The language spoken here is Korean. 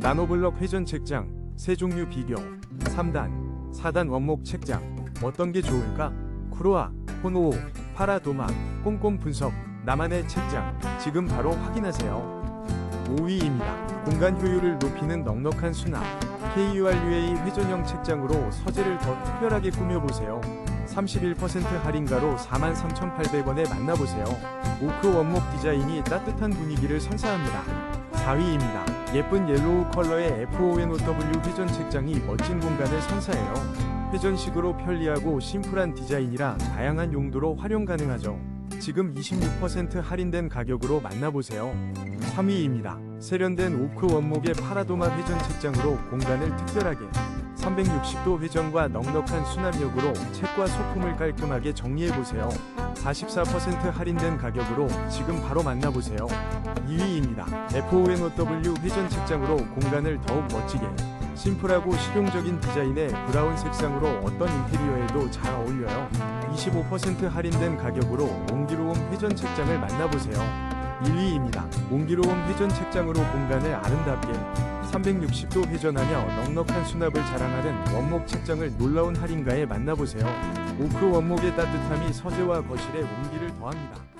나노블럭 회전 책장 세 종류 비교 3단 4단 원목 책장 어떤 게 좋을까? 쿠로아, 호노오, 파라도마, 꼼꼼 분석 나만의 책장 지금 바로 확인하세요 5위입니다. 공간 효율을 높이는 넉넉한 수납 KURUA 회전형 책장으로 서재를 더 특별하게 꾸며보세요 31% 할인가로 43,800원에 만나보세요 오크 원목 디자인이 따뜻한 분위기를 선사합니다 4위입니다. 예쁜 옐로우 컬러의 FONOW 회전 책장이 멋진 공간을 선사해요. 회전식으로 편리하고 심플한 디자인이라 다양한 용도로 활용 가능하죠. 지금 26% 할인된 가격으로 만나보세요. 3위입니다. 세련된 오크 원목의 파라도마 회전 책장으로 공간을 특별하게 360도 회전과 넉넉한 수납력으로 책과 소품을 깔끔하게 정리해보세요. 44% 할인된 가격으로 지금 바로 만나보세요. 2위입니다. FONOW 회전 책장으로 공간을 더욱 멋지게 심플하고 실용적인 디자인의 브라운 색상으로 어떤 인테리어에도 잘 어울려요. 25% 할인된 가격으로 옹기로움 회전 책장을 만나보세요. 1위입니다. 옹기로움 회전 책장으로 공간을 아름답게 360도 회전하며 넉넉한 수납을 자랑하는 원목 책장을 놀라운 할인가에 만나보세요. 오크 원목의 따뜻함이 서재와 거실에 온기를 더합니다.